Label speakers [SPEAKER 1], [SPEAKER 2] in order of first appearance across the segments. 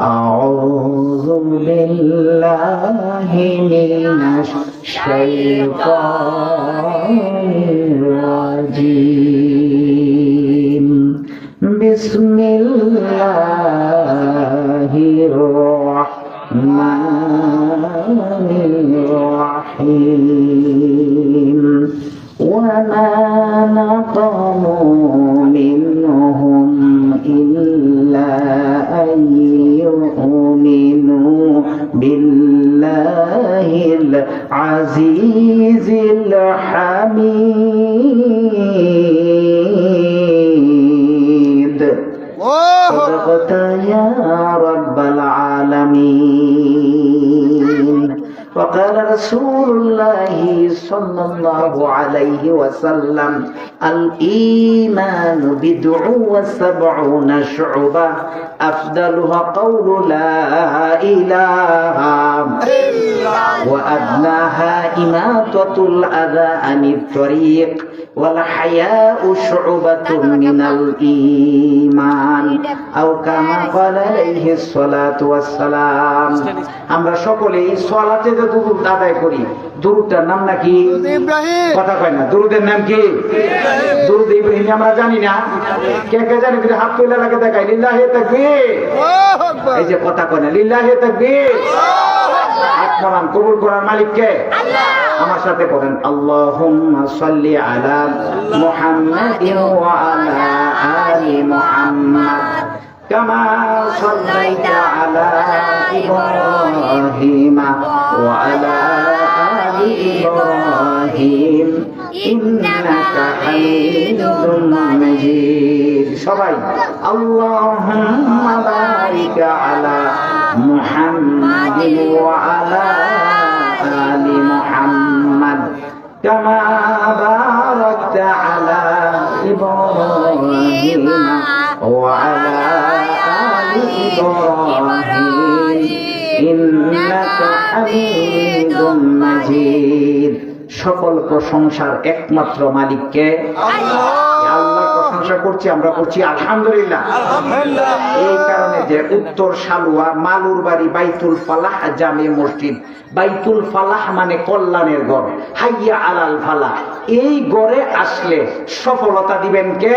[SPEAKER 1] أعوذ بالله من الشيطان الرجيم. بسم الله الرحمن الرحيم. وما نقموا العزيز الحميد. صدقت يا رسول الله صلى الله عليه وسلم الإيمان بدع وسبعون شعبة أفضلها قول لا إله وأدناها إماطة الأذى عن الطريق. ওয়াল হায়াউ শু'বাতুন মিনাল ঈমান। আও কামা ক্বালা আলাইহি সালাতু আমরা সকলে এই সালাতে যে দুরূদ আদায় করি দুরূদটার নাম নাকি? কথা কয় না দুরূদের নাম কি? দুরূদ ইব্রাহিম আমরা জানি না। কে কে জানি কিন্তু হাত তুলে লাগে দেখাই লিল্লাহি তাকবীর। এই যে কথা কয় না লিল্লাহি তাকবীর। আপনার কবুল করার মালিক কে আমার সাথে বলেন আল্লাহুম্মা সাল্লি আলা মুহাম্মাদিন ওয়া আলা আলি মুহাম্মাদ كما صليت على إبراهيم وعلى ইব্রাহিম, ইন্নাকা হামিদুম মাজিদ। সবাই, আল্লাহুম্মা বারিক আলা মুহাম্মাদিন ওয়া আলা আলি মুহাম্মাদ, কামা বারাকতা আলা ইব্রাহিম ওয়া আলা আলি ইব্রাহিম। সকল প্রশংসার একমাত্র মালিককে আল্লাহ। প্রশংসা করছি আমরা করছি আলহামদুলিল্লাহ। এই কারণে যে উত্তর সালুয়া মালুর বাড়ি বাইতুল ফালাহ জামে মসজিদ। বাইতুল ফালাহ মানে কল্যাণের ঘর। হাইয়া আলাল ফালাহ। এই গড়ে আসলে সফলতা দিবেন কে?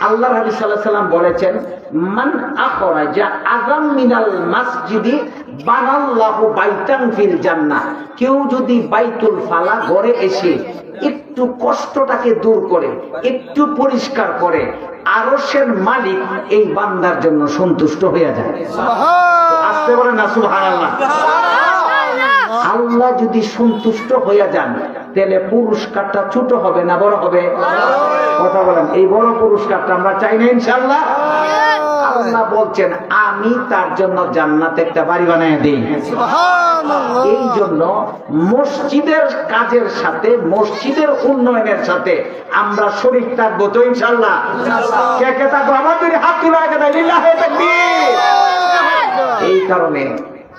[SPEAKER 1] আল্লাহ! নবী সাল্লাল্লাহু সাল্লাম বলেছেন মান আখরাজা আযাম মিনাল মাসজিদি বানাল্লাহু বাইতান ফিল জান্নাহ। কেউ যদি বাইতুল ফালা ঘরে এসে একটু কষ্টটাকে দূর করে একটু পরিষ্কার করে আরশের মালিক এই বান্দার জন্য সন্তুষ্ট হয়ে যায়। আসতে বলে না সুবহানাল্লাহ! আল্লাহ যদি সন্তুষ্ট হয়ে যান তাহলে পুরস্কারটা ছোট হবে না বড় হবে? কথা বলেন এই বড় পুরস্কারটা আমরা চাই না ইনশাল্লাহ আল্লাহ বলছেন আমি তার জন্য জান্নাতে একটা বাড়ি বানিয়ে দিই। এই জন্য মসজিদের কাজের সাথে মসজিদের উন্নয়নের সাথে আমরা শরীর থাকব তো ইনশাল্লাহ কে কে থাকব? আমাদের হাত তুলে। এই কারণে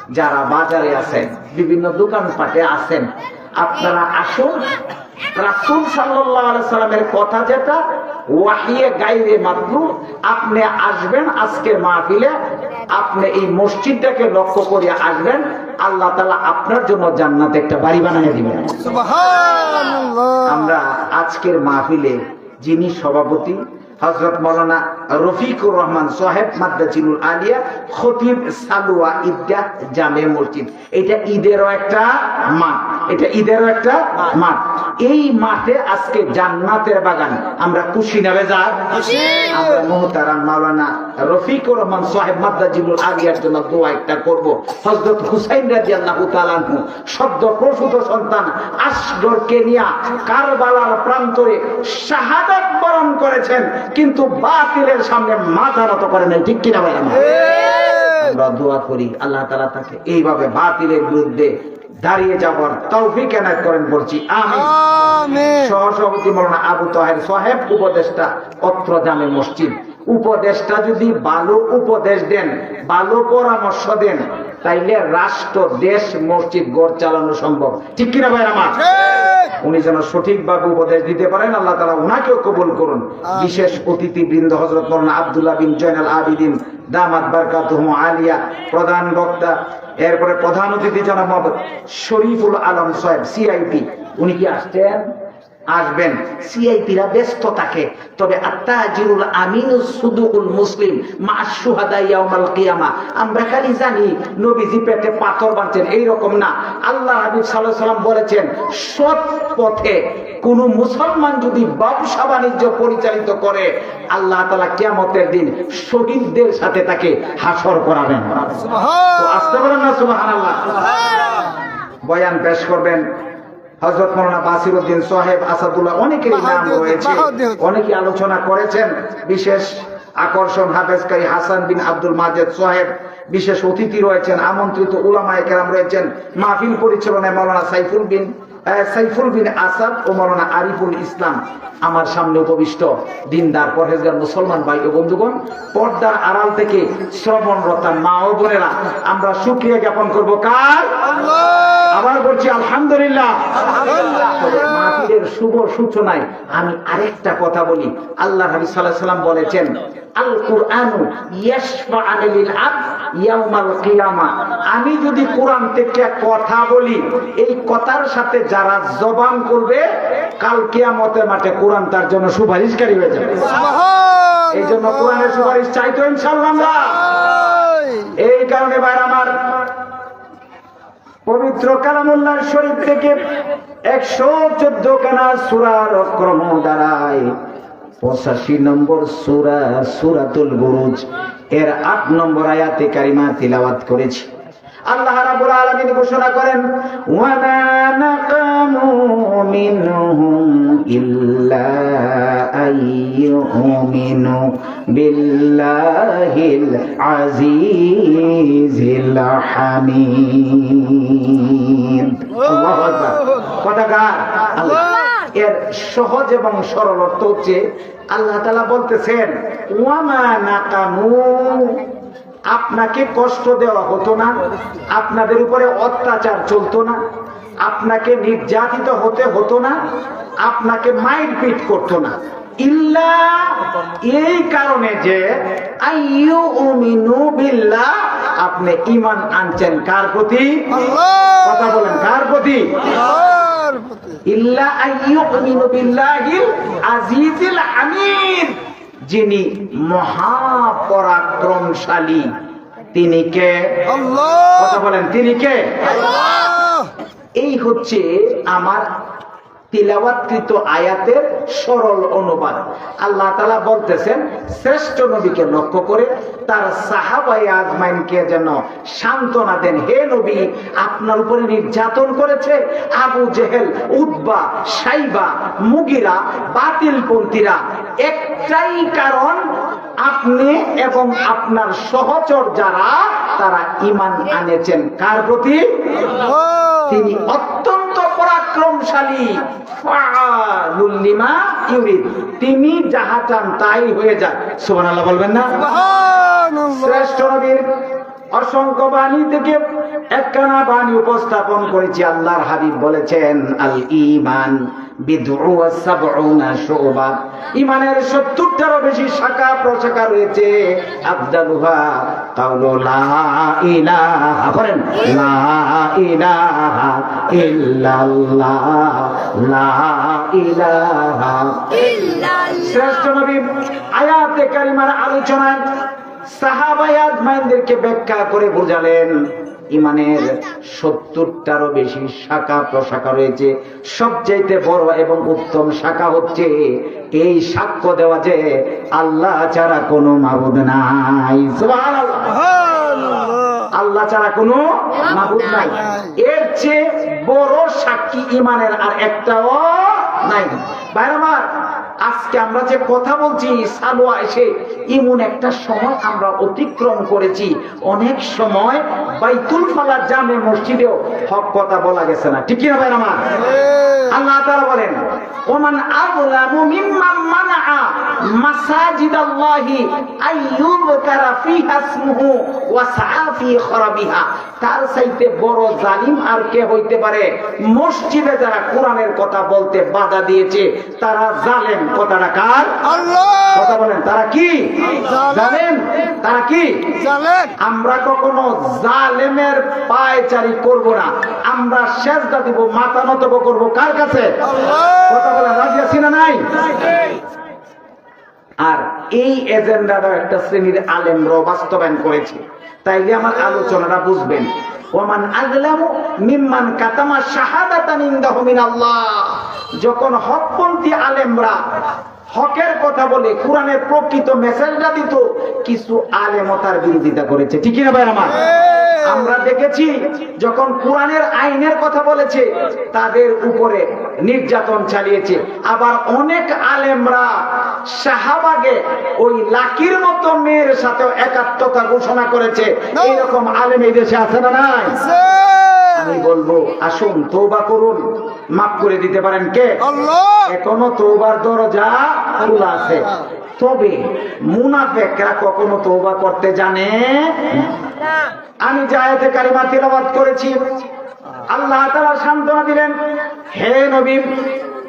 [SPEAKER 1] যারা বাজারে আছেন বিভিন্ন দোকানপাটে আছেন আপনারা আসুন। রাসুল সাল্লামের কথা যেটা ওয়াহিয়ে গাইরে মাত্র আপনি আসবেন আজকে মাহফিলে আপনি এই মসজিদটাকে লক্ষ্য করে আসবেন আল্লাহ তালা আপনার জন্য জান্নাতে একটা বাড়ি বানিয়ে দিবেন। আমরা আজকের মাহফিলে যিনি সভাপতি হজরত মৌলানা রফিকুর রহমান সাহেব মাদ্দাজিলুল আলিয়া খতিব সালুয়া ঈদগাহ জামে মসজিদ। এটা ঈদেরও একটা মাঠ। এটা ঈদেরও একটা মাঠ। এই মাঠে আজকে জান্নাতের বাগান। আমরা খুশি নেবে যা আমরা মোহতারাম মাওলানা রফিকুর রহমান সাহেব মাদ্দাজিলুল আলিয়ার জন্য দোয়া একটা করব। হজরত হুসাইন রাজি আল্লাহ তালানহু শব্দ প্রসূত সন্তান আসগরকে নিয়ে কারবালার প্রান্তরে শাহাদাত বরণ করেছেন। কিন্তু বাতিলের সামনে মাথা নত করে নাই ঠিক কিনা ভাই আমরা? দোয়া করি আল্লাহ তালা তাকে এইভাবে বাতিলের বিরুদ্ধে দাঁড়িয়ে যাবার তৌফিক এনায়ত করেন বলছি আমি সহসভাপতি মৌলানা আবু তাহের সাহেব উপদেষ্টা অত্র জামে মসজিদ। উপদেশটা যদি ভালো উপদেশ দেন ভালো পরামর্শ দেন তাইলে রাষ্ট্র দেশ মসজিদ গড় চালানো সম্ভব। ঠিক কিনা ভাই আমার? উনি যেন সঠিকভাবে উপদেশ দিতে পারেন আল্লাহ তালা উনাকেও কবুল করুন। বিশেষ অতিথি বৃন্দ হজরত মৌলানা আবদুল্লাহ বিন জয়নাল আবিদিন দামাত বারকাতুহ আলিয়া প্রধান বক্তা এরপরে প্রধান অতিথি জনাব শরীফুল আলম সাহেব সিআইপি উনি কি আসছেন? আসবেন। সিআইপিরা ব্যস্ত থাকে। তবে আত্তাজিরুল আমিনুস সুদুকুল মুসলিম মা সুহাদা ইয়াউমাল কিয়ামা। আমরা খালি জানি নবীজি পেটে পাথর বাঁধছেন এই রকম না। আল্লাহ হাবিব আলাইহি সাল্লাম বলেছেন সৎ পথে কোন মুসলমান যদি ব্যবসা বাণিজ্য পরিচালিত করে আল্লাহ তালা কিয়ামতের দিন শহীদদের সাথে তাকে হাসর করাবেন। আসতে পারেন না সুবহানাল্লাহ? বয়ান পেশ করবেন। হজরত মৌলানা বাসির উদ্দিন সাহেব আসাদুল্লাহ অনেকেরই নাম রয়েছে। অনেকে আলোচনা করেছেন। বিশেষ আকর্ষণ হাফেজকারী হাসান বিন আব্দুল মাজেদ সাহেব। বিশেষ অতিথি রয়েছেন আমন্ত্রিত উলামায়ে কেরাম রয়েছেন। মাহফিল পরিচালনায় মৌলানা সাইফুল বিন সাইফুল বিন আসাদ ও মৌলানা আরিফুল ইসলাম আমার সামনে উপবিষ্ট দিনদার পরহেজগার মুসলমান ভাই ও বন্ধুগণ পর্দার আড়াল থেকে শ্রবণরতা মা ও বোনেরা আমরা সুক্রিয়া জ্ঞাপন করব কার? আবার বলছি আলহামদুলিল্লাহ। মাহফিলের শুভ সূচনায় আমি আরেকটা কথা বলি। আল্লাহ নবী সাল্লাম বলেছেন আল কুরআনু ইয়াশফা'ু লিল আবদ ইয়াউমাল কিয়ামা। আমি যদি কোরআন থেকে কথা বলি এই কথার সাথে যারা জবান করবে কাল কিয়ামতের মাঠে কোরআন তার জন্য সুপারিশকারী হয়ে যাবে। এই জন্য কোরআনের সুপারিশ চাইতো ইনশাআল্লাহ। আমরা এই কারণে আমার পবিত্র কালামুল্লাহ শরীফ থেকে একশো চোদ্দ কানা সুরার অক্রম দ্বারায় পঁচাশি নম্বর সুরা, সুরাতুল বুরুজ। এর আট নম্বর আয়াতে কারিমা তিলাবাত করেছি। আল্লাহ রাব্বুল আলামিন ঘোষণা করেন ওয়া মা নাকামু মিনহুম ইল্লা আইয়ুমিনু বিল্লাহিল আজিজিল হামিদ। আল্লাহু আকবার। কথাকার আল্লাহ। এর সহজ এবং সরল অর্থ হচ্ছে আল্লাহ তাআলা বলতেছেন ওয়া মা নাকামু আপনাকে কষ্ট দেওয়া হতো না আপনাদের উপরে অত্যাচার চলতো না আপনাকে নির্যাতিত হতে হতো না আপনাকে মাইট পিট করতো না। ইল্লা এই কারণে যে আইয়ু বিল্লাহ আপনি ইমান আনছেন কার প্রতি? কথা বলেন কার প্রতি? ইল্লা আইয়ুমিনু বিল্লাহিল আজিজিল হামিদ যিনি মহাপরাক্রমশালী তিনি কে? কথা বলেন তিনি কে? এই হচ্ছে আমার তিলাওয়াতকৃত আয়াতের সরল অনুবাদ। আল্লাহ তালা বলতেছেন শ্রেষ্ঠ নবীকে লক্ষ্য করে তার সাহাবাই আজমাইনকে যেন সান্ত্বনা দেন হে নবী আপনার উপরে নির্যাতন করেছে আবু জেহেল উদ্বা সাইবা মুগিরা বাতিলপন্থীরা। একটাই কারণ আপনি এবং আপনার সহচর যারা তারা ইমান আনেছেন। কার প্রতি? তিনি অত্যন্ত পরাক্রমশালী ইউরিদ। তিনি যাহা চান তাই হয়ে যায়। সুবহানাল্লাহ বলবেন না? শ্রেষ্ঠ নবীর অসংখ্য বাণী থেকে একখানা বাণী উপস্থাপন করেছি, আল্লাহর হাবিব বলেছেন, আল ইমান ইমানের 70টারও বেশি শাখা, প্রশাখা রয়েছে। আফদালুহা কাউলু লা ইলাহা করেন লা ইলাহা ইল্লাল্লাহ শ্রেষ্ঠ নবী আয়াতে কারিমার আলোচনায় সাহাবায়াত মাইনদেরকে ব্যাখ্যা করে বোঝালেন ইমানের সত্তরটারও বেশি শাখা প্রশাখা রয়েছে। সবচাইতে বড় এবং উত্তম শাখা হচ্ছে এই সাক্ষ্য দেওয়া যে আল্লাহ ছাড়া কোনো মাবুদ নাই। আল্লাহ ছাড়া কোনো মাবুদ নাই। এর চেয়ে বড় সাক্ষী ইমানের আর একটাও নাই। ভাই আমার আজকে আমরা যে কথা বলছি সালোয়া এসে এমন একটা সময় আমরা অতিক্রম করেছি। অনেক সময় বাইতুল ফালার জামে মসজিদেও হক কথা বলা গেছে না। ঠিকই না ভাই আমার? আল্লাহ তারা বলেন ওমান আযলামু মিম্মান মানাআ মাসাজিদাল্লাহি আইয়ুযকারা ফিহা ইসমুহু ওয়া সাআ ফি খরাবিহা। তার চাইতে বড় জালিম আর কে হইতে পারে? মসজিদে যারা কোরআনের কথা বলতে বাধা দিয়েছে তারা জালেম। কথাটা কার?
[SPEAKER 2] আল্লাহ!
[SPEAKER 1] কথা বলেন তারা কি? জানেন তারা কি? আমরা কখনো জালেমের পায়চারি করব না। আমরা সেজদা দিব মাথা নত করব কার কাছে? কথা বলেন রাজি আছি না নাই। আর এই এজেন্ডাটা একটা শ্রেণির আলেমরাও বাস্তবায়ন করেছে। তাইলে আমার আলোচনাটা বুঝবেন। ওমান আজলামু মিম্মান কাতামা শাহাদাতান ইনদাহু মিনাল্লাহ। যখন হকপন্থী আলেমরা হকের কথা বলে কোরআনের প্রকৃত মেসেজটা দিত কিছু আলেমও তার বিরোধিতা করেছে। ঠিক না ভাই আমার? আমরা দেখেছি যখন কোরআনের আইনের কথা বলেছে তাদের উপরে নির্যাতন চালিয়েছে। আবার অনেক আলেমরা শাহবাগে ওই লাকির মতো মেয়ের সাথে একাত্মতা ঘোষণা করেছে। এইরকম আলেম এই দেশে আছে না নাই? আমি বলব আসুন তৌবা করুন। মাফ করে দিতে পারেন কে?
[SPEAKER 2] আল্লাহ!
[SPEAKER 1] এখনও তৌবার দরজা খোলা আছে। তবে মুনাফেকরা কখনো তৌবা করতে জানে? আমি জায়েতে কারিমা তিলাবাত করেছি আল্লাহ তাআলা সান্ত্বনা দিলেন হে নবী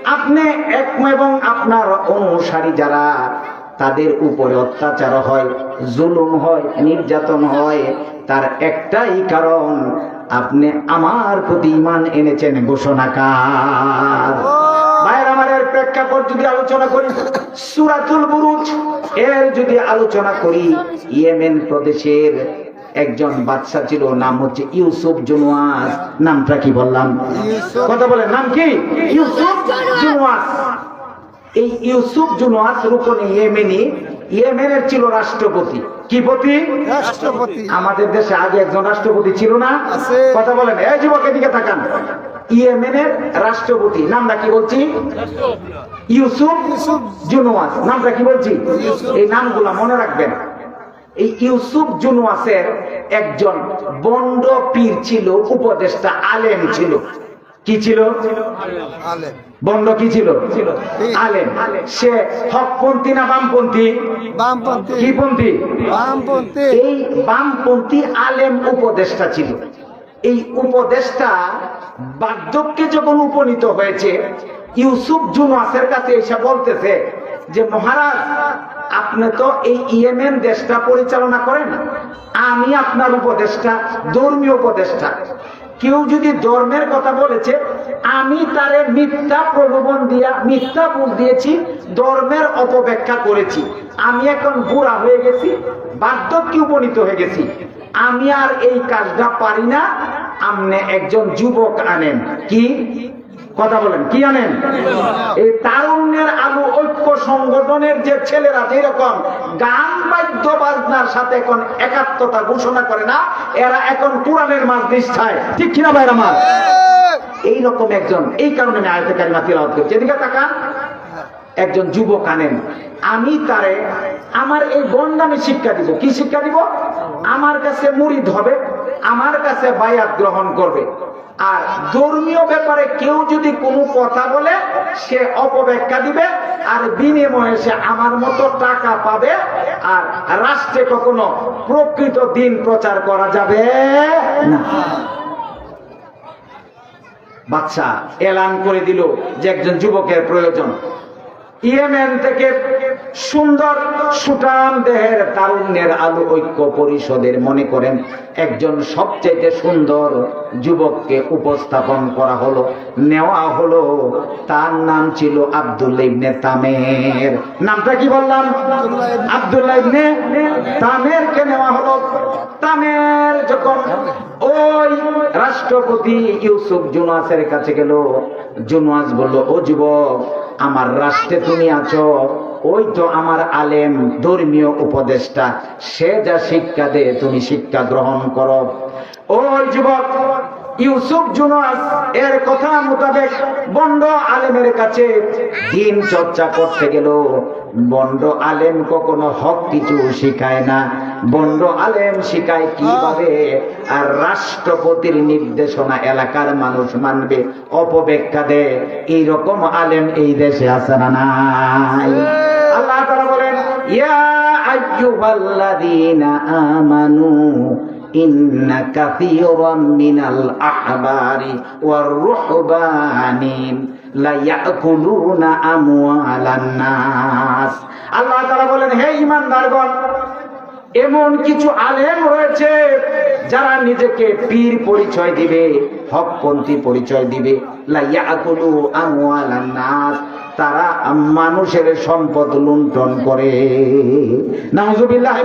[SPEAKER 1] আপনি এক এবং আপনার অনুসারী যারা তাদের উপরে অত্যাচার হয় জুলুম হয় নির্যাতন হয় তার একটাই কারণ আপনি আমার প্রতি ইমান এনেছেন ঘোষণাকার। ভাইয়ের আমাদের প্রেক্ষাপট যদি আলোচনা করি সুরাতুল বুরুজ এর যদি আলোচনা করি ইয়েমেন প্রদেশের একজন বাদশা ছিল নাম হচ্ছে ইউসুফ জুনওয়াস নামটা কি বললাম? কথা বলেন নাম কি? ইউসুফ জুনওয়াস এই ইউসুফ রুকনে ইয়েমেনি ইয়েমেনের ছিল রাষ্ট্রপতি। কি পতি?
[SPEAKER 2] রাষ্ট্রপতি।
[SPEAKER 1] আমাদের দেশে আগে একজন রাষ্ট্রপতি ছিল না। কথা বলেন এই যুবকের দিকে তাকান। ইয়েমেনের রাষ্ট্রপতি নামটা কি বলছি? ইউসুফ
[SPEAKER 2] ইউসুফ।
[SPEAKER 1] জুনওয়াস নামটা কি বলছি? এই নামগুলা মনে রাখবেন। এই ইউসুফ জুনওয়াসের একজন বন্ড পীর ছিল উপদেষ্টা আলেম ছিল। কি ছিল?
[SPEAKER 2] আলেম।
[SPEAKER 1] বন্ড কি ছিল? আলেম। সে হকপন্থী না বামপন্থী?
[SPEAKER 2] বামপন্থী।
[SPEAKER 1] কি পন্থী
[SPEAKER 2] বামপন্থী।
[SPEAKER 1] এই বামপন্থী আলেম উপদেষ্টা ছিল। এই উপদেষ্টা বার্ধক্যে যখন উপনীত হয়েছে ইউসুফ জুনাসের কাছে এসে বলতেছে যে মহারাজ আপনি তো এই ইয়েমেন দেশটা পরিচালনা করেন। আমি আপনার উপদেষ্টা ধর্মীয় উপদেষ্টা। কেউ যদি ধর্মের কথা বলেছে, আমি তারে মিথ্যা প্রলোভন দিয়া, মিথ্যা ভুল দিয়েছি, ধর্মের অপব্যাখ্যা করেছি। আমি এখন বুড়া হয়ে গেছি, বার্ধক্যে উপনীত হয়ে গেছি। আমি আর এই কাজটা পারি না। আমনে একজন যুবক আনেন। কি? কথা বলেন, কি আনেন এই তারুণ্যের আলু ঐক্য সংগঠনের যে ছেলেরা, যেরকম গান বাদ্য বাজনার সাথে এখন একাত্মতা ঘোষণা করে না, এরা এখন কোরআনের মাঝ নিষ্ঠায়। ঠিক কিনা ভাইরা আমার? এইরকম একজন, এই কারণে আমি আয়তে কারিমা তিলাওয়াত করছি এদিকে তাকান, একজন যুবক আনেন, আমি তারে, আমার এই গন্ডামে শিক্ষা দিব। কি শিক্ষা দিব? আমার কাছে মুড়িদ হবে, আমার কাছে বায়াত গ্রহণ করবে। আর ধর্মীয় ব্যাপারে কেউ যদি কোনো কথা বলে, সে অপব্যাখ্যা দিবে, আর বিনিময়ে সে আমার মতো টাকা পাবে, আর রাষ্ট্রে কখনো প্রকৃত দিন প্রচার করা যাবে বাচ্চা এলান করে দিল যে একজন যুবকের প্রয়োজন। ইয়েমেন থেকে সুন্দর সুটাম দেহের তারুণ্যের আলু ঐক্য পরিষদের মনে করেন। একজন সবচেয়ে সুন্দর যুবককে উপস্থাপন করা হলো নেওয়া হলো। তার নাম ছিল আব্দুল্লাহ ইবনে তামের। নামটা কি বললাম? আব্দুল্লাহ ইবনে তামেরকে নেওয়া হলো। তামের যখন ওই রাষ্ট্রপতি ইউসুফ জুনাসের কাছে গেল জুনাস বলল ও যুবক আমার রাষ্ট্রে তুমি আছো। ওই তো আমার আলেম, ধর্মীয় উপদেষ্টা, সে যা শিক্ষা দে তুমি শিক্ষা গ্রহণ করো। ওই যুবক, ইউসুফ জুনাস, এর কথা মোতাবেক বন্ধ আলেমের কাছে দিন চর্চা করতে গেল। বন্ড আলেম কখনো হক কিছু শিখায় না। বন্ড আলেম শিখায় কীভাবে? আর রাষ্ট্রপতির নির্দেশনা এলাকার মানুষ মানবে, অপব্যাখ্যা দেয় এইরকম আলেম এই দেশে আছে না নাই? আল্লাহ তাআলা ইয়া আইয়ুহাল্লাযীনা আমানু إن كثيرا من الأحبار والرهبان ليأكلون أموال الناس আল্লাহ তাআলা বলেন হে ঈমানদারগণ এমন কিছু আলেম রয়েছে যারা নিজেকে পীর পরিচয় দিবে হকপন্থী পরিচয় দিবে লাইয়াকুলু আমওয়ালান নাস তারা মানুষের সম্পদ লুণ্ঠন করে। নাউজুবিল্লাহ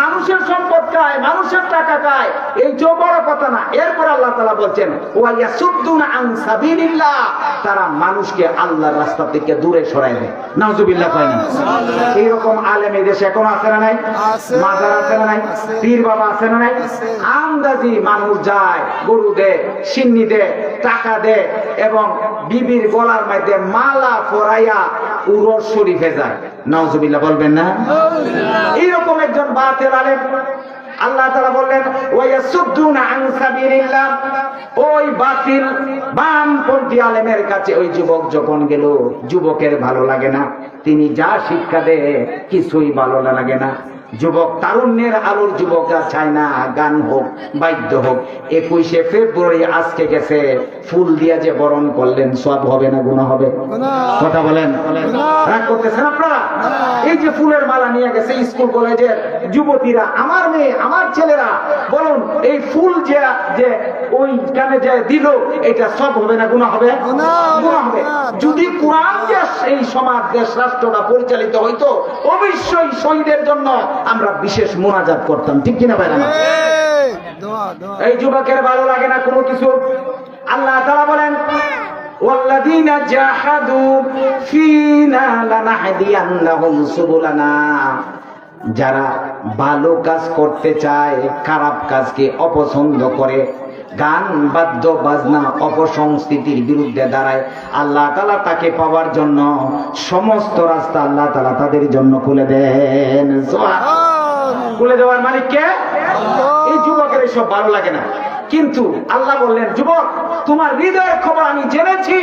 [SPEAKER 1] মানুষের সম্পদ খায় মানুষের টাকা খায় এই যে বড় কথা না এরপর আল্লাহ তাআলা বলছেন আন সাবিলিল্লাহ তারা মানুষকে আল্লাহর রাস্তা থেকে দূরে সরাই দেয়। নাউজুবিল্লাহ কয় না? এইরকম আলেম এই দেশে এখন আছে না নাই। মাজার আছে না নাই? পীর বাবা আছে না নাই। আন্দাজি মানুষ যায় গরু দে সিন্নি দে টাকা দে এবং বিবির গলার মধ্যে মালা ফরাইয়া উরস শরীফে যায়। নওজুবিল্লাহ বলবেন না? এইরকম একজন বাতেল আলেম। আল্লাহ তাআলা বললেন ওই বাতিল বামপন্থী আলেমের কাছে ওই যুবক যখন গেল যুবকের ভালো লাগে না। তিনি যা শিক্ষা দেয় কিছুই ভালো লাগে না। যুবক তারুণ্যের আলোর যুবকরা চায় না গান হোক বাদ্য হোক। একুশে ফেব্রুয়ারি আজকে গেছে ফুল দিয়া যে বরণ করলেন সব হবে না গুণা হবে? কথা বলেন? রাগ করতেছেন আপনারা? এই যে ফুলের মালা নিয়ে গেছে স্কুল কলেজের যুবতীরা আমার মেয়ে আমার ছেলেরা বলুন এই ফুল যে যে ওই কানে যে দিল এটা সব হবে না গুণা হবে
[SPEAKER 2] গুনাহ হবে,
[SPEAKER 1] গুনাহ হবে
[SPEAKER 2] গুনাহ।
[SPEAKER 1] যদি কোরআন দেশ এই সমাজ দেশ রাষ্ট্রটা পরিচালিত হইতো অবশ্যই শহীদের জন্য আমরা বিশেষ মোনাজাত করতাম ঠিক কিনা ভাই
[SPEAKER 2] এই, দোয়া দোয়া
[SPEAKER 1] এই যুবকের ভালো লাগে না কোনো কিছু আল্লাহ তারা বলেন والذين جاهدوا فينا لنهدينهم سبلنا যারা ভালো কাজ করতে চায়, খারাপ কাজকে অপছন্দ করে, গান, বাদ্য, বাজনা, অপসংস্কৃতির বিরুদ্ধে দাঁড়ায়, আল্লাহ তালা তাকে পাওয়ার জন্য সমস্ত রাস্তা আল্লাহ তালা তাদের জন্য খুলে দেন। খুলে দেওয়ার মালিককে এই যুবকের এসব ভালো লাগে না। কিন্তু আল্লাহ বললেন, যুবক, তোমার হৃদয়ের খবর আমি জেনেছি।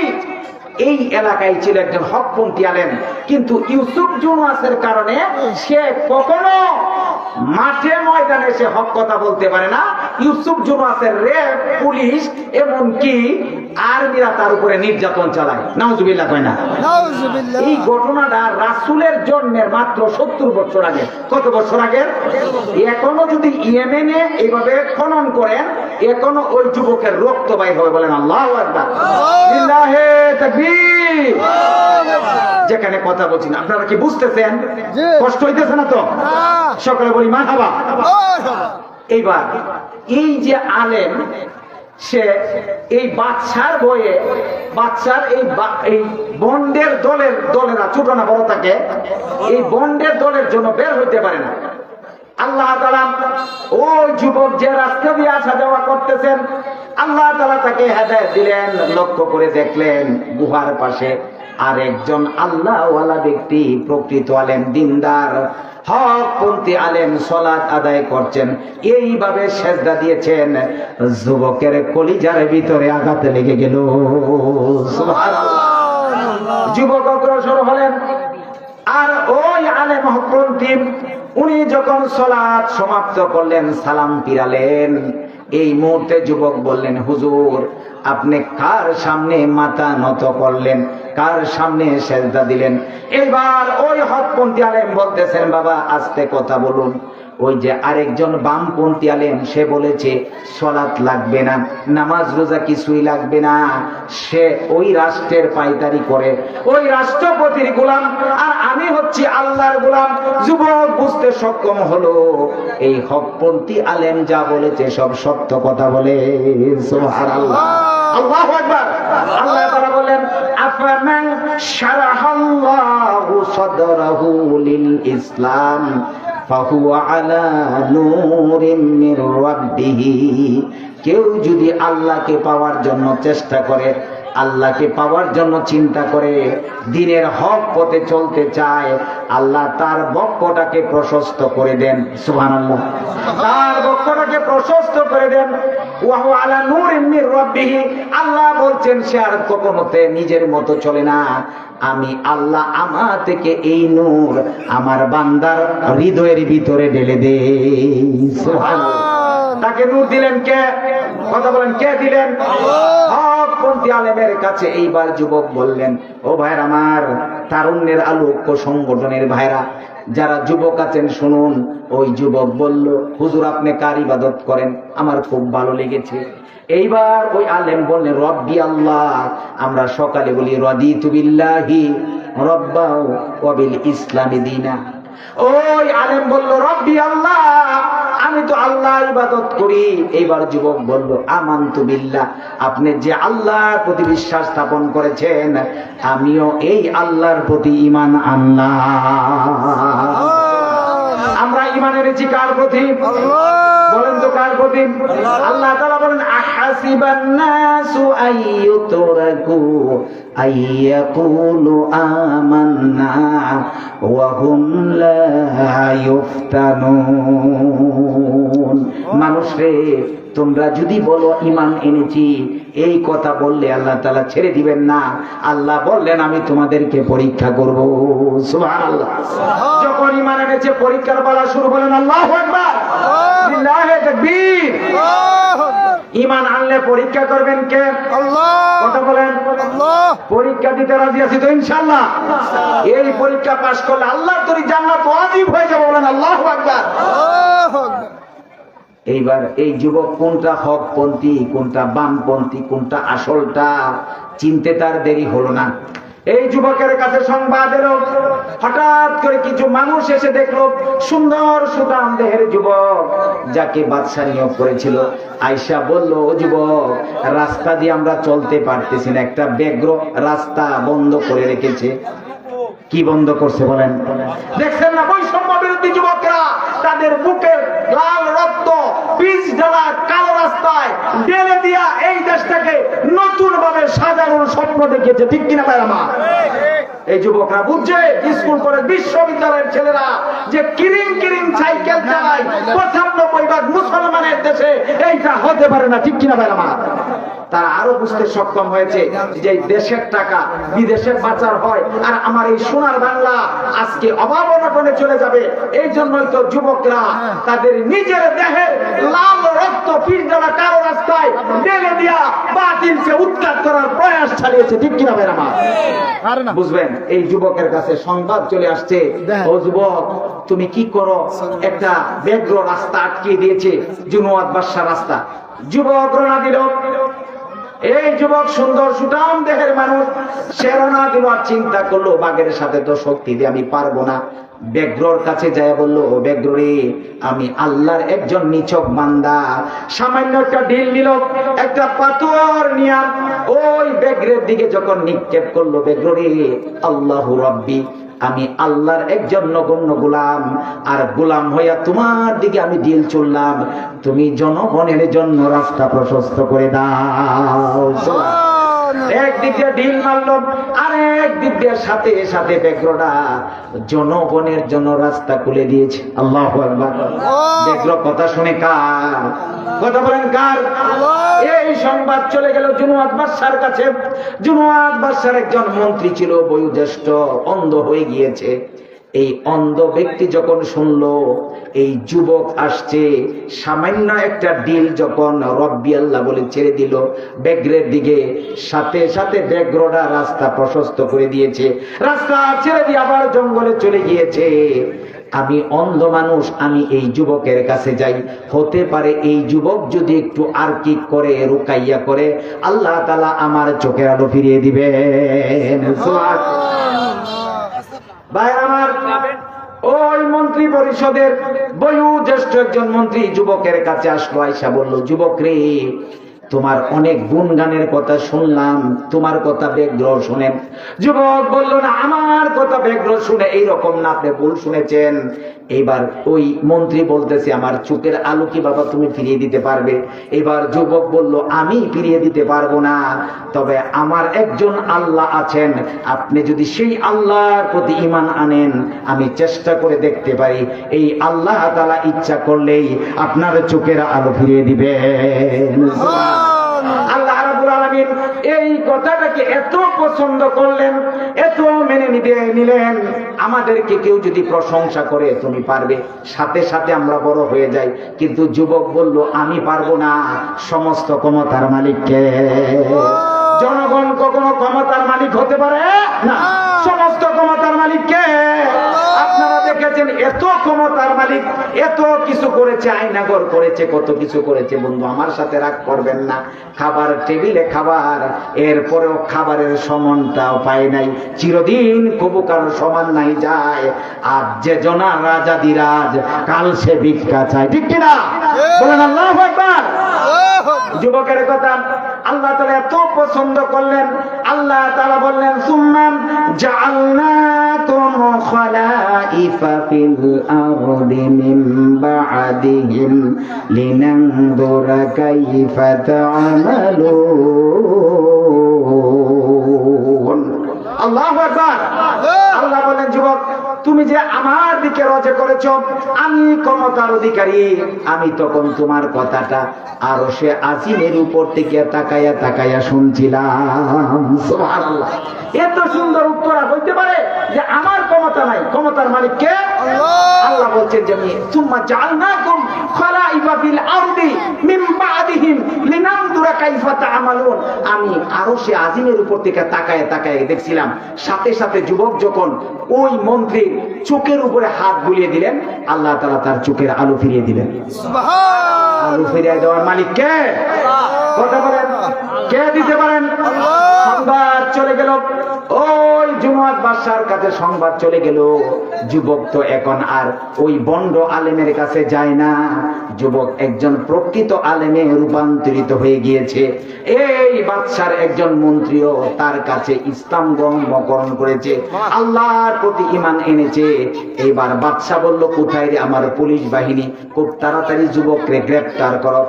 [SPEAKER 1] এই এলাকায় ছিল একজন হকপন্থী আলেন কিন্তু ইউসুফ জুনুয়াসের কারণে সে কখনো মাঠে ময়দানে সে হক কথা বলতে পারে না। ইউসুফ জুনুয়াসের রেপ পুলিশ এমনকি আর্মিরা তার উপরে নির্যাতন চালায়। নাউজুবিল্লাহ কয় না? এই ঘটনাটা রাসুলের জন্মের মাত্র সত্তর বছর আগে। কত বছর আগে? এখনও যদি ইয়েমেনে এইভাবে খনন করেন এখনও ওই যুবকের রক্ত বাইর হবে বলেন আল্লাহ যেখানে কথা বলছি না আপনারা কি বুঝতেছেন? কষ্ট হইতেছে না তো। সকালে বলি মা হাবা এইবার এই যে আলেম সে এই বাচ্চার বয়ে বাচ্চার এই এই বন্ডের দলের দলেরা ছোট না বড় থাকে এই বন্ডের দলের জন্য বের হইতে পারে না। আল্লাহ তালা ওই যুবক যে রাস্তা দিয়ে আসা যাওয়া করতেছেন আল্লাহ তালা তাকে হেদায়ত দিলেন লক্ষ্য করে দেখলেন গুহার পাশে আর একজন আল্লাহওয়ালা ব্যক্তি প্রকৃত আলেম দিনদার হকপন্থী আলেম সলাৎ আদায় করছেন। এইভাবে সেজদা দিয়েছেন যুবকের কলিজার ভিতরে আঘাত লেগে গেল। যুবক অগ্রসর হলেন আর ওই আলেম হকপন্থী উনি যখন সলাৎ সমাপ্ত করলেন সালাম ফিরালেন। এই মুহূর্তে যুবক বললেন, হুজুর, আপনি কার সামনে মাথা নত করলেন? কার সামনে সেজদা দিলেন? এবার ওই হকপন্থী আলেম বলতেছেন, বাবা, আস্তে কথা বলুন। ওই যে আরেকজন বামপন্থী আলেম, সে বলেছে, সলাৎ লাগবে না, নামাজ রোজা কিছুই লাগবে না। সে ওই রাষ্ট্রের পাইতারি করে। ওই রাষ্ট্রপতির গোলাম, আর আমি হচ্ছি আল্লাহর গোলাম। যুবক বুঝতে সক্ষম হলো। এই হকপন্থী আলেম যা বলেছে, সব সত্য কথা বলে। আল্লাহু বলেন ইসলাম? ফাহুয়া আলা নূরিম মির রাব্বিহি। কেউ যদি আল্লাহকে পাওয়ার জন্য চেষ্টা করে আল্লাহকে পাওয়ার জন্য চিন্তা করে দিনের হক পথে চলতে চায়, আল্লাহ তার বক্ষটাকে প্রশস্ত করে দেন। সুবহানাল্লাহ। তার বক্ষটাকে প্রশস্ত করে দেন। আল্লাহ বলছেন, সে আর কখনোতে নিজের মতো চলে না। আমি আল্লাহ আমার থেকে এই নূর আমার বান্দার হৃদয়ের ভিতরে ঢেলে সুবহানাল্লাহ। তাকে নূর দিলেন কে? কথা বলেন কে দিলেন? হকপন্থী আলেমের কাছে এইবার যুবক বললেন ও ভাইর আমার তারুণ্যের আলোক্য সংগঠনের ভাইরা যারা যুবক আছেন শুনুন। ওই যুবক বলল হুজুর আপনি কার ইবাদত করেন? আমার খুব ভালো লেগেছে। এইবার ওই আলেম বললেন রব্বি আল্লাহ আমরা সকালে বলি রদি তুবিল্লাহি রব্বাও ওয়াবিল ইসলামী দিনা। ওই আলেম বলল রব্বি আল্লাহ আমি তো আল্লাহ ইবাদত করি। এইবার যুবক বলল আমান্তু বিল্লাহ আপনি যে আল্লাহর প্রতি বিশ্বাস স্থাপন করেছেন আমিও এই আল্লাহর প্রতি ইমান আল্লাহ। আমরা ইমানের এনেছি কার প্রতি বলেন তো কার প্রতি? আল্লাহ তাআলা বলেন আহাসিবান নাসু আইয়ুতরাকু আইয়াকুলু আমান্না ওয়া হুম লা ইফতানুন মানুষ রে তোমরা যদি বলো ইমান এনেছি এই কথা বললে আল্লাহ তালা ছেড়ে দিবেন না। আল্লাহ বললেন আমি তোমাদেরকে পরীক্ষা করব। সুবহানাল্লাহ। যখন ইমান এনেছে পরীক্ষার বলা শুরু বলেন আল্লাহু তাকবীর ইমান আনলে পরীক্ষা করবেন কে? কথা বলেন। পরীক্ষা দিতে রাজি আছি তো ইনশাল্লাহ এই পরীক্ষা পাশ করলে আল্লাহ তোর জান্নাত ওয়াজিব হয়ে যাবে বলেন আল্লাহু আকবার। এইবার এই যুবক কোনটা হকপন্থী কোনটা বামপন্থী কোনটা আসলটা চিনতে তার দেরি হলো না। এই যুবকের কাছে সংবাদ এলো। হঠাৎ করে কিছু মানুষ এসে দেখল, সুন্দর সুদাম দেহের যুবক, যাকে বাদশা নিয়োগ করেছিল। আয়সা বলল, ও যুবক, রাস্তা দিয়ে আমরা চলতে পারতেছি না। একটা ব্যগ্র রাস্তা বন্ধ করে রেখেছে। কি বন্ধ করছে বলেন? দেখছেন না বৈষম্য বিরোধী যুবকরা, তাদের বুকের লাল বীজ ঢালা কালো রাস্তায় ঢেলে দিয়া এই দেশটাকে নতুন ভাবে সাজানোর স্বপ্ন দেখিয়েছে। ঠিক কিনা আমার? এই যুবকরা বুঝছে, স্কুল করে বিশ্ববিদ্যালয়ের ছেলেরা যে কিরিং কিরিং সাইকেল চালায়, পঁচানব্বই ভাগ মুসলমানের দেশে, এইটা হতে পারে না। ঠিক কিনা আমার? তারা আরও বুঝতে সক্ষম হয়েছে যে দেশের টাকা বিদেশে পাচার হয়। আর আমার এই সোনার বাংলা আজকে অভাব অনটনে চলে যাবে। এই জন্যই তো যুবকরা তাদের নিজের দেহের লাল রক্ত পিঠডালা কারও রাস্তায় ঢেলে দিয়া বাতিলকে উৎখাত করার প্রয়াস চালিয়েছে। ঠিক কিনা ভাই আমার? বুঝবেন এই যুবকের কাছে সংবাদ চলে আসছে। ও যুবক তুমি কি করো? একটা ব্যগ্র রাস্তা আটকিয়ে দিয়েছে জুনুয়াদ বাদশা রাস্তা। যুবক রোনা দিল। এই যুবক সুন্দর সুটাম দেহের মানুষ, সে রোনা দিল চিন্তা করল, বাঘের সাথে তো শক্তি দিয়ে আমি পারব না। ব্যগ্রর কাছে যায় বলল, ও ব্যগ্র রে আমি আল্লাহর একজন নিচক বান্দা। সামান্য একটা ঢিল নিল, একটা পাথর নিয়া, ওই ব্যগ্রের দিকে যখন নিক্ষেপ করল ব্যগ্র রে আল্লাহ রব্বি আমি আল্লাহর একজন নগণ্য গোলাম আর গোলাম হইয়া তোমার দিকে আমি ডিল চললাম তুমি জনগণের জন্য রাস্তা প্রশস্ত করে দাও। একদিকে ডিল ঢিল মারলো আর একদিক দিয়ে সাথে সাথে জনগণের জন্য রাস্তা খুলে দিয়েছে। আল্লাহ ব্যাঘ্র কথা শুনে কার? কথা বলেন কার? এই সংবাদ চলে গেল জুনুয়াদ বাদশার কাছে। জুনুয়াদ বাদশার একজন মন্ত্রী ছিল বয়োজ্যেষ্ঠ অন্ধ হয়ে গিয়েছে। এই অন্ধ ব্যক্তি যখন শুনলো, এই যুবক আসছে, সামান্য একটা ডিল যখন রব্বি আল্লাহ বলে ছেড়ে দিল ব্যাগ্রের দিকে সাথে সাথে ব্যাগ্রটা রাস্তা প্রশস্ত করে দিয়েছে। রাস্তা ছেড়ে দিয়ে আবার জঙ্গলে চলে গিয়েছে। আমি অন্ধ মানুষ, আমি এই যুবকের কাছে যাই। হতে পারে এই যুবক যদি একটু আর কি করে, রুকাইয়া করে, আল্লাহ তালা আমার চোখের আলো ফিরিয়ে দিবেন। ভাই আমার, ওই মন্ত্রী পরিষদের বয়ু জ্যেষ্ঠ একজন মন্ত্রী যুবকের কাছে আসলো, আইসা বলল, যুবক রে তোমার অনেক গুণগানের কথা শুনলাম, তোমার কথা ব্যগ্র শুনেন যুবক বলল, না, আমার কথা ব্যগ্র শুনে এইরকম না, আপনি ভুল শুনেছেন। এবার ওই মন্ত্রী বলতেছে, আমার চোখের আলো কি বাবা তুমি ফিরিয়ে দিতে পারবে? এবার যুবক বলল, আমি ফিরিয়ে দিতে পারব না, তবে আমার একজন আল্লাহ আছেন। আপনি যদি সেই আল্লাহর প্রতি ইমান আনেন, আমি চেষ্টা করে দেখতে পারি। এই আল্লাহ তালা ইচ্ছা করলেই আপনার চোখের আলো ফিরিয়ে দিবেন। আল্লাহ রাব্বুল আলামিন এই কথাটাকে এত পছন্দ করলেন এত মেনে নিতে নিলেন। আমাদেরকে কেউ যদি প্রশংসা করে তুমি পারবে। সাথে সাথে আমরা বড় হয়ে যাই। কিন্তু যুবক বলল আমি পারব না সমস্ত ক্ষমতার মালিককে। জনগণ কখনো ক্ষমতার মালিক হতে পারে? না। সমস্ত ক্ষমতার মালিককে? দেখেছেন এত ক্ষমতার মালিক এত কিছু করেছে আইনাগর করেছে কত কিছু করেছে বন্ধু আমার সাথে রাগ করবেন না। খাবার টেবিলে খাবার এরপরেও খাবারের সমানটাও পায় নাই। চিরদিন কবু কারও সমান নাই যায়। আর যে জনা রাজা দিরাজ কাল সে ভিক্ষা চায়। ঠিক কিনা? বলেন আল্লাহ একবার যুবকের কথা আল্লাহ তালা এত পছন্দ করলেন। আল্লাহ তালা বললেন সুম্মাম জাআলনাকুম খলাইফা ফিল আরদি মিন বা'দিহিম লিনানজুরা কাইফা তা'মালুন আল্লাহু আকবার আল্লাহ বলেন যুবক তুমি যে আমার দিকে রজে করেছ আমি ক্ষমতার অধিকারী। আমি তখন তোমার কথাটা আরও সে আজিমের উপর থেকে তাকাইয়া তাকাইয়া শুনছিলাম। এত সুন্দর উত্তর আর হইতে পারে যে আমার ক্ষমতা নাই। ক্ষমতার মালিককে আল্লাহ। বলছেন যে আমি তোমার জাল খলাইফা আমি আরও সে আজিমের উপর থেকে তাকায় তাকায় দেখছিলাম সাথে সাথে যুবক যখন ওই মন্ত্রীর চোখের উপরে হাত বুলিয়ে দিলেন আল্লাহ তাআলা তার চোখের আলো ফিরিয়ে দিলেন। আলু ফিরিয়ে দেওয়ার মালিক কে? কথা বলেন কে দিতে পারেন? সংবাদ চলে গেল। ওই জুমাত বাদশার কাছে সংবাদ চলে গেল। যুবক তো এখন আর ওই বন্ড আলেমের কাছে যায় না। যুবক একজন প্রকৃত আলেমে রূপান্তরিত হয়ে গিয়েছে। এই বাদশার একজন মন্ত্রীও তার কাছে ইসলাম গ্রহণকরণ করেছে। আল্লাহর প্রতি ইমান এনেছে। এবার বাদশা বলল, কোথায় রে আমার পুলিশ বাহিনী? খুব তাড়াতাড়ি যুবককে গ্রেপ্তার করো।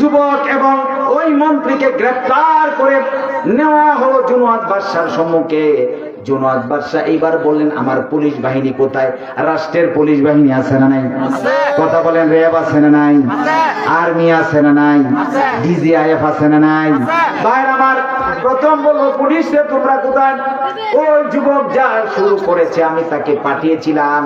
[SPEAKER 1] যুবক এবং ওই মন্ত্রীকে গ্রেপ্তার করে নেওয়া হলো জুনুয়াদ বাদশার সম্মুখে। জুনুয়াদ বাদশাহ এইবার বললেন আমার পুলিশ বাহিনী কোথায়? রাষ্ট্রের পুলিশ বাহিনী আছে না নাই? কথা বলেন র্যাব আছে না নাই? আর্মি আছে না নাই? ডিজিআইএফ আছে না নাই? ভাইর আমার প্রথম বলল পুলিশে তোমরা কোথায়? ওই যুবক যা শুরু করেছে আমি তাকে পাঠিয়েছিলাম।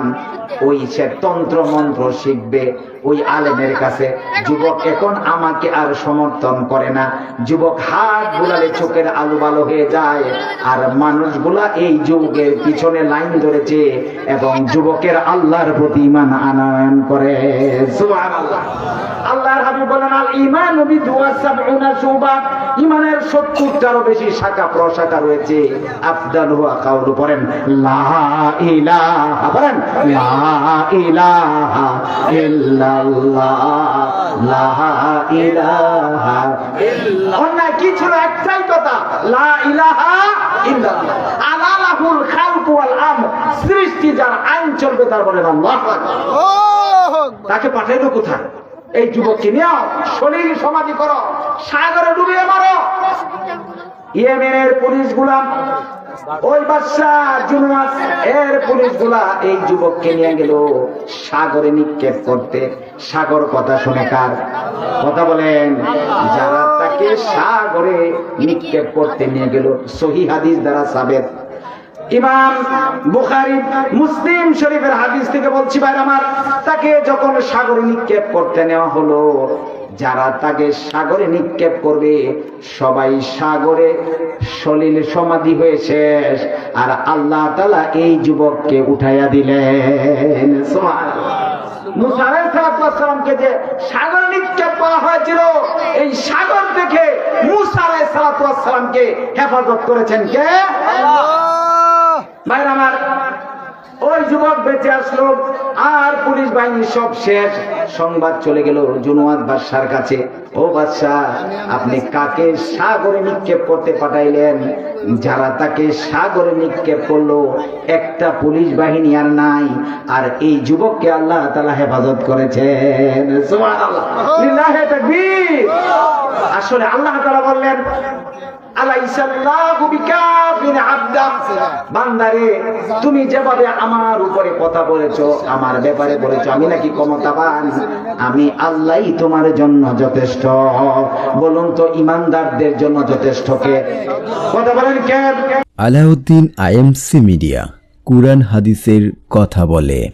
[SPEAKER 1] ওই সে তন্ত্র মন্ত্র শিখবে ওই আলেমের কাছে। যুবক এখন আমাকে আর সমর্থন করে না। যুবক হাত বুলালে চোখের আলো ভালো হয়ে যায়। আর মানুষগুলা এই যুবকের পিছনে লাইন ধরেছে এবং যুবকের আল্লাহর প্রতি ইমান আনয়ন করে। আল্লাহর হাবিব বলেন, আল শুবা ঈমানের 70টারও বেশি শাখা, প্রশাখা রয়েছে। আফদাল হুয়া কাউলু পড়েন, লা ইলাহা বলেন লা ইলাহা ইল্লাল্লাহ। লা ইলাহা ইল্লাল্লাহ। অন্যায় কি ছিল একটাই কথা? লা ইলাহা ইল্লাল্লাহ আলালাহুল খালকু ওয়াল আমর সৃষ্টি যার আইন চলবে তার বলেন আল্লাহু আকবার। তাকে পাঠাইলো কোথায়? এই যুবককে নিয়ে শরীর সমাধি করো সাগরে ডুবিয়ে মারো। ইয়েমেনের পুলিশ গুলাম ওই বাদশাহ জুনুয়াস এর পুলিশগুলা এই যুবককে নিয়ে গেল সাগরে নিক্ষেপ করতে। সাগর কথা শুনে কার? কথা বলেন যারা তাকে সাগরে নিক্ষেপ করতে নিয়ে গেল। সহি হাদিস দ্বারা সাবেত ইমাম বুখারী, মুসলিম শরীফের হাদিস থেকে বলছি ভাই আমার, তাকে যখন সাগরে নিক্ষেপ করতে নেওয়া হলো, যারা তাকে সাগরে নিক্ষেপ করবে, সবাই সাগরে সলিল সমাধি হয়ে শেষ। আর আল্লাহ তালা এই যুবককে উঠাইয়া দিলেন। হেফাজত করেছেন কে? ভাইরা আমার ওই যুবক বেঁচে আসলো আর পুলিশ বাহিনী সব শেষ। সংবাদ চলে গেল জুনুয়াদ বাদশার কাছে। ও বাদশাহ আপনি কাকে সাগরে নিক্ষেপ করতে পাঠাইলেন? যারা তাকে সাগরে নিক্ষেপ করল একটা পুলিশ বাহিনী আর নাই। আর এই যুবককে আল্লাহ তালা হেফাজত করেছেন। আসলে আল্লাহ তালা বললেন আমি তোমার জন্য যথেষ্ট। বলুন তো জন্য কথা
[SPEAKER 3] আলাউদ্দিন আইএমসি মিডিয়া, কুরআন হাদিসের কথা বলে।